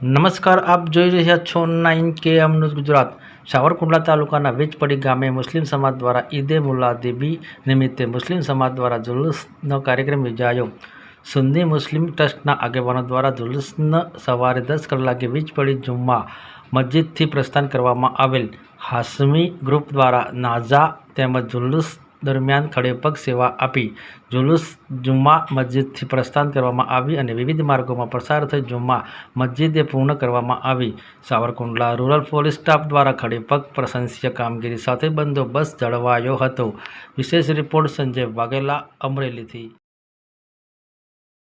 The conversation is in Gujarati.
નમસ્કાર, આપ જોઈ રહ્યા છો નાઇન કે ન્યૂઝ ગુજરાત. સાવરકુંડલા તાલુકાના વીજપડી ગામે મુસ્લિમ સમાજ દ્વારા ઈદે મુલાદેબી નિમિત્તે મુસ્લિમ સમાજ દ્વારા જુલુસનો કાર્યક્રમ યોજાયો. સુન્ની મુસ્લિમ ટ્રસ્ટના આગેવાનો દ્વારા જુલુસન સવારે દસ કલાકે વીજપડી જુમ્મા મસ્જિદથી પ્રસ્થાન કરવામાં આવેલ હાસમી ગ્રુપ દ્વારા નાઝા તેમજ જુલુસ દરમિયાન ખડેપગ સેવા આપી. જુલુસ જુમ્મા મસ્જિદથી પ્રસ્થાન કરવામાં આવી અને વિવિધ માર્ગોમાં પસાર થઈ જુમ્મા મસ્જિદે પૂર્ણ કરવામાં આવી. સાવરકુંડલા રૂરલ પોલીસ સ્ટાફ દ્વારા ખડેપગ પ્રશંસીય કામગીરી સાથે બંદોબસ્ત જળવાયો હતો. વિશેષ રિપોર્ટ સંજય વાઘેલા અમરેલીથી.